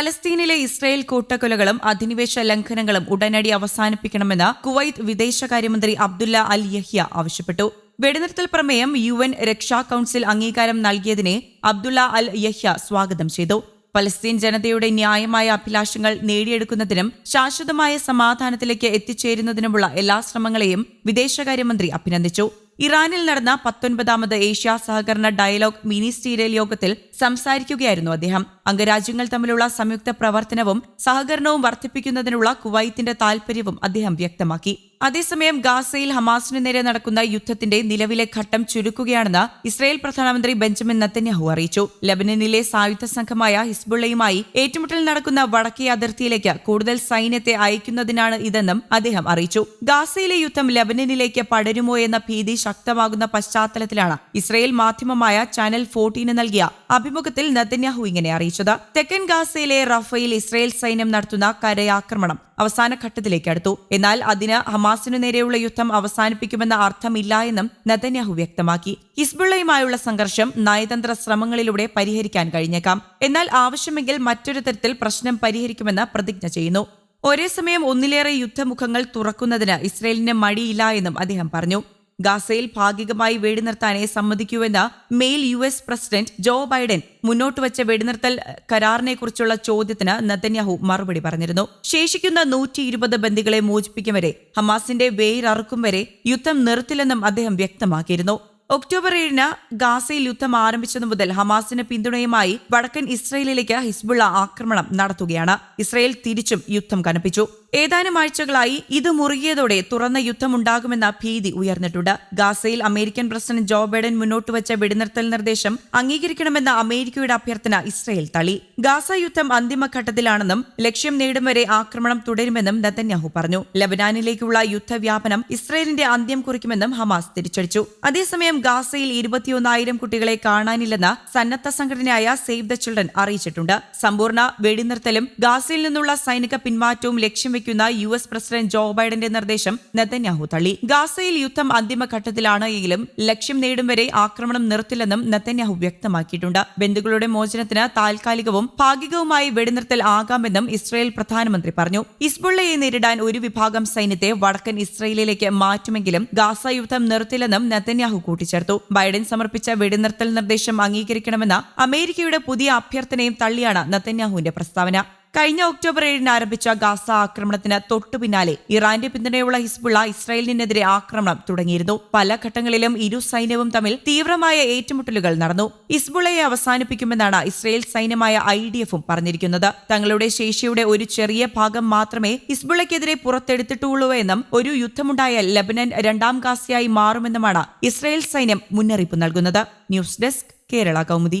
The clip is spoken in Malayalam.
പലസ്തീനിലെ ഇസ്രായേൽ കൂട്ടക്കൊലകളും അധിനിവേശ ലംഘനങ്ങളും ഉടനടി അവസാനിപ്പിക്കണമെന്ന് കുവൈത്ത് വിദേശകാര്യമന്ത്രി അബ്ദുല്ല അൽ യഹ്യ ആവശ്യപ്പെട്ടു. വെടിനിർത്തൽ പ്രമേയം യു എൻ രക്ഷാ കൌൺസിൽ അംഗീകാരം നൽകിയതിനെ അബ്ദുള്ള അൽ യഹ്യ സ്വാഗതം ചെയ്തു. പലസ്തീൻ ജനതയുടെ ന്യായമായ അഭിലാഷങ്ങൾ നേടിയെടുക്കുന്നതിനും ശാശ്വതമായ സമാധാനത്തിലേക്ക് എത്തിച്ചേരുന്നതിനുമുള്ള എല്ലാ ശ്രമങ്ങളെയും വിദേശകാര്യമന്ത്രി അഭിനന്ദിച്ചു. ഇറാനിൽ നടന്ന പത്തൊൻപതാമത് ഏഷ്യ സഹകരണ ഡയലോഗ് മിനിസ്റ്റീരിയൽ യോഗത്തിൽ സംസാരിക്കുകയായിരുന്നു അദ്ദേഹം. അംഗരാജ്യങ്ങൾ തമ്മിലുള്ള സംയുക്ത പ്രവർത്തനവും സഹകരണവും വർദ്ധിപ്പിക്കുന്നതിനുള്ള കുവൈത്തിന്റെ താൽപര്യവും അദ്ദേഹം വ്യക്തമാക്കി. അതേസമയം ഗാസയിൽ ഹമാസിന് നേരെ നടക്കുന്ന യുദ്ധത്തിന്റെ നിലവിലെ ഘട്ടം ചുരുക്കുകയാണെന്ന് ഇസ്രായേൽ പ്രധാനമന്ത്രി ബെഞ്ചമിൻ നത്തന്യാഹു അറിയിച്ചു. ലബനനിലെ സായുധ സംഘമായ ഹിസ്ബുള്ളയുമായി ഏറ്റുമുട്ടൽ നടക്കുന്ന വടക്കേ അതിർത്തിയിലേക്ക് കൂടുതൽ സൈന്യത്തെ അയക്കുന്നതിനാണ് ഇതെന്നും അദ്ദേഹം അറിയിച്ചു. ഗാസയിലെ യുദ്ധം ലബനനിലേക്ക് പടരുമോ എന്ന ഭീതി ശക്തമാകുന്ന പശ്ചാത്തലത്തിലാണ് ഇസ്രായേൽ മാധ്യമമായ ചാനൽ ഫോർട്ടീന് നൽകിയ അഭിമുഖത്തിൽ നദന്യാഹു ഇങ്ങനെ അറിയിച്ചത്. തെക്കൻ ഗാസയിലെ റഫയിൽ ഇസ്രയേൽ സൈന്യം നടത്തുന്ന കരയാക്രമണം അവസാന ഘട്ടത്തിലേക്ക് അടുത്തു. എന്നാൽ അതിന് ഹമാസിനു നേരെയുള്ള യുദ്ധം അവസാനിപ്പിക്കുമെന്ന അർത്ഥമില്ല എന്നും നദന്യാഹു വ്യക്തമാക്കി. ഹിസ്ബുള്ളയുമായുള്ള സംഘർഷം നയതന്ത്ര ശ്രമങ്ങളിലൂടെ പരിഹരിക്കാൻ കഴിഞ്ഞേക്കാം. എന്നാൽ ആവശ്യമെങ്കിൽ മറ്റൊരു തരത്തിൽ പ്രശ്നം പരിഹരിക്കുമെന്ന് പ്രതിജ്ഞ ചെയ്യുന്നു. ഒരേ സമയം ഒന്നിലേറെ യുദ്ധമുഖങ്ങൾ തുറക്കുന്നതിന് ഇസ്രയേലിന് മടിയില്ല എന്നും അദ്ദേഹം പറഞ്ഞു. ഗാസയിൽ ഭാഗികമായി വെടിനിർത്താനേ സമ്മതിക്കൂവെന്ന് mail U S president Joe Biden മുന്നോട്ട് വച്ച വെടിനിർത്തൽ കരാറിനെക്കുറിച്ചുള്ള ചോദ്യത്തിന് നത്തന്യാഹു മറുപടി പറഞ്ഞിരുന്നു. ശേഷിക്കുന്ന നൂറ്റി ഇരുപത് ബന്ദികളെ മോചിപ്പിക്കും വരെ ഹമാസിന്റെ വേരറുക്കും വരെ യുദ്ധം നിർത്തില്ലെന്നും അദ്ദേഹം വ്യക്തമാക്കിയിരുന്നു. ഒക്ടോബർ ഏഴിന് ഗാസയിൽ യുദ്ധം ആരംഭിച്ചതു മുതൽ ഹമാസിന് പിന്തുണയുമായി വടക്കൻ ഇസ്രയേലിലേക്ക് ഹിസ്ബുള്ള ആക്രമണം നടത്തുകയാണ്. ഇസ്രയേൽ തിരിച്ചും യുദ്ധം കനപ്പിച്ചു. ഏതാനും ആഴ്ചകളായി ഇത് മുറുകിയതോടെ തുറന്ന യുദ്ധമുണ്ടാകുമെന്ന ഭീതി ഉയർന്നിട്ടുണ്ട്. ഗാസയിൽ അമേരിക്കൻ പ്രസിഡന്റ് ജോ ബൈഡൻ മുന്നോട്ട് വെച്ച വെടിനിർത്തൽ നിർദ്ദേശം അംഗീകരിക്കണമെന്ന അമേരിക്കയുടെ അഭ്യർത്ഥന ഇസ്രയേൽ തള്ളി. ഗാസ യുദ്ധം അന്തിമഘട്ടത്തിലാണെന്നും ലക്ഷ്യം നേടും വരെ ആക്രമണം തുടരുമെന്നും നതന്യാഹു പറഞ്ഞു. ലബനാനിലേക്കുള്ള യുദ്ധവ്യാപനം ഇസ്രയേലിന്റെ അന്ത്യം കുറിക്കുമെന്നും ഹമാസ് തിരിച്ചടിച്ചു. അതേസമയം ഗാസയിൽ ഇരുപത്തിയൊന്നായിരം കുട്ടികളെ കാണാനില്ലെന്ന് സന്നദ്ധ സംഘടനയായ സേവ് ദ ചിൽഡ്രൻ അറിയിച്ചിട്ടുണ്ട്. സമ്പൂർണ വെടിനിർത്തലും ഗാസയിൽ നിന്നുള്ള സൈനിക പിന്മാറ്റവും ലക്ഷ്യം വെക്കുന്ന യു എസ് പ്രസിഡന്റ് ജോ ബൈഡന്റെ നിർദ്ദേശം നെതന്യാഹു തള്ളി. ഗാസയിൽ യുദ്ധം അന്തിമഘട്ടത്തിലാണ് എങ്കിലും ലക്ഷ്യം നേടും വരെ ആക്രമണം നിർത്തില്ലെന്നും നെതന്യാഹു വ്യക്തമാക്കിയിട്ടുണ്ട്. ബന്ധുക്കളുടെ മോചനത്തിന് താൽക്കാലികവും ഭാഗികവുമായി വെടിനിർത്തൽ ആകാമെന്നും ഇസ്രായേൽ പ്രധാനമന്ത്രി പറഞ്ഞു. ഇസ്ബുള്ളയെ നേരിടാൻ ഒരു വിഭാഗം സൈന്യത്തെ വടക്കൻ ഇസ്രയേലിലേക്ക് മാറ്റുമെങ്കിലും ഗാസ യുദ്ധം നിർത്തില്ലെന്നും നെതന്യാഹു കൂട്ടിച്ചേർത്തു. ബൈഡൻ സമർപ്പിച്ച വെടിനിർത്തൽ നിർദ്ദേശം അംഗീകരിക്കണമെന്ന അമേരിക്കയുടെ പുതിയ അഭ്യർത്ഥനയും തള്ളിയാണ് നെതന്യാഹുവിന്റെ പ്രസ്താവന. കഴിഞ്ഞ ഒക്ടോബർ ഏഴിന് ആരംഭിച്ച ഗാസ ആക്രമണത്തിന് തൊട്ടു പിന്നാലെ ഇറാന്റെ പിന്തുണയുള്ള ഹിസ്ബുള്ള ഇസ്രായേലിനെതിരെ ആക്രമണം തുടങ്ങിയിരുന്നു. പല ഘട്ടങ്ങളിലും ഇരു സൈന്യവും തമ്മിൽ തീവ്രമായ ഏറ്റുമുട്ടലുകൾ നടന്നു. ഹിസ്ബുള്ളയെ അവസാനിപ്പിക്കുമെന്നാണ് ഇസ്രായേൽ സൈന്യമായ ഐ ഡി എഫും പറഞ്ഞിരിക്കുന്നത്. തങ്ങളുടെ ശേഷിയുടെ ഒരു ചെറിയ ഭാഗം മാത്രമേ ഹിസ്ബുള്ളയ്ക്കെതിരെ പുറത്തെടുത്തിട്ടുള്ളൂ എന്നും ഒരു യുദ്ധമുണ്ടായാൽ ലബനൻ രണ്ടാം ഗാസയായി മാറുമെന്നുമാണ് ഇസ്രായേൽ സൈന്യം മുന്നറിയിപ്പ് നൽകുന്നത്. News desk Kerala Kaumudi.